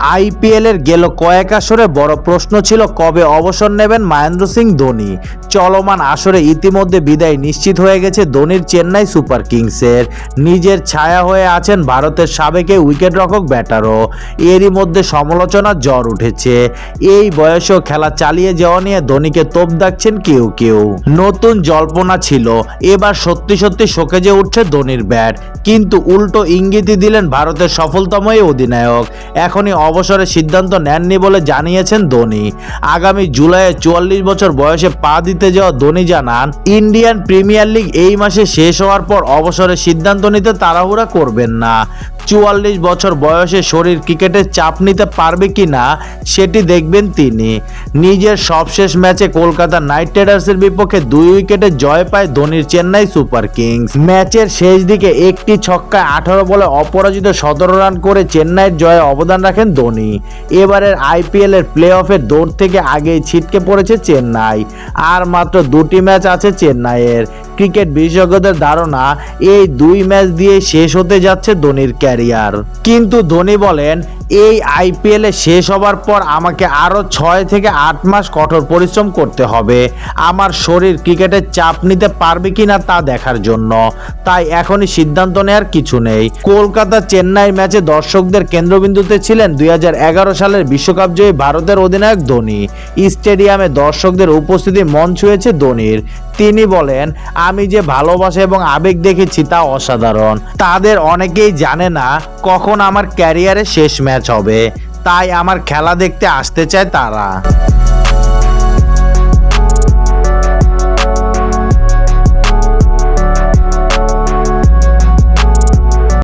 IPL এর গেল কয়েক আসরে বড় প্রশ্ন ছিল কবে অবসর নেবেন মহেন্দ্র সিং ধোনি। চলমান আসরে ইতিমধ্যে বিদায় নিশ্চিত হয়ে গেছে ধোনির চেন্নাই সুপার কিংসের। নিজের ছায়া হয়ে আছেন ভারতের সাবেকে উইকেটরক্ষক ব্যাটারও। এরই মধ্যে সমালোচনার জ্বর উঠেছে। এই বয়সেও খেলা চালিয়ে যাওয়া নিয়ে ধোনিকে তোপ দাগছেন কেউ কেউ। নতুন জল্পনা ছিল। এবার সত্যি সত্যি শোকেজে উঠছে ধোনির ব্যাট। কিন্তু উল্টো ইঙ্গিতই দিলেন ভারতের সফলতম অধিনায়ক। এখনই অবসরের সিদ্ধান্ত নেননি বলে জানিয়েছেন ধোনি। আগামী জুলাইয়ে চুয়াল্লিশ বছর বয়সে পা দিতে যাওয়া ধোনি জানান, ইন্ডিয়ান প্রিমিয়ার লিগ এই মাসে শেষ হওয়ার পর অবসরের সিদ্ধান্ত নিতে তাড়াহুড়া করবেন না। চুয়াল্লিশ বছর বয়সে শরীর ক্রিকেটের চাপ নিতে পারবে কি না, সেটি দেখবেন তিনি। নিজের সবশেষ ম্যাচে কলকাতা নাইট রাইডার্সের বিপক্ষে দুই উইকেটে জয় পায় ধোনির চেন্নাই সুপার কিংস। ম্যাচের শেষ দিকে একটি ছক্কায় আঠারো বলে অপরাজিত সতেরো রান করে চেন্নাইয়ের জয়ে অবদান রাখেন ধোনি। এবারের আইপিএল এর প্লে অফের দৌড় থেকে আগেই ছিটকে পড়েছে চেন্নাই। আর মাত্র দুটি ম্যাচ আছে চেন্নাইয়ের। ক্রিকেট বিশেষজ্ঞদের ধারণা, এই দুই ম্যাচ দিয়ে শেষ হতে যাচ্ছে ধোনির ক্যারিয়ার কিন্তু ধোনি বলেন এই আইপিএল শেষ হবার পর আমাকে আরও ছয় থেকে আট মাস কঠোর পরিশ্রম করতে হবে। আমার শরীর ক্রিকেটের চাপ নিতে পারবে কিনা তা দেখার জন্য। তাই এখনই সিদ্ধান্ত নেওয়ার কিছু নেই। কলকাতা চেন্নাই ম্যাচে দর্শকদের কেন্দ্রবিন্দুতে ছিলেন দুই হাজার এগারো সালের বিশ্বকাপ জয়ী ভারতের অধিনায়ক ধোনি। স্টেডিয়ামে দর্শকদের উপস্থিতি মন ছুঁয়েছে ধোনির। তিনি বলেন, আমি যে ভালোবাসা এবং আবেগ দেখেছি তা অসাধারণ। তাদের অনেকেই জানে না কখন আমার ক্যারিয়ারে শেষ ম্যাচ হবে। তাই আমার খেলা দেখতে আসতে চায় তারা।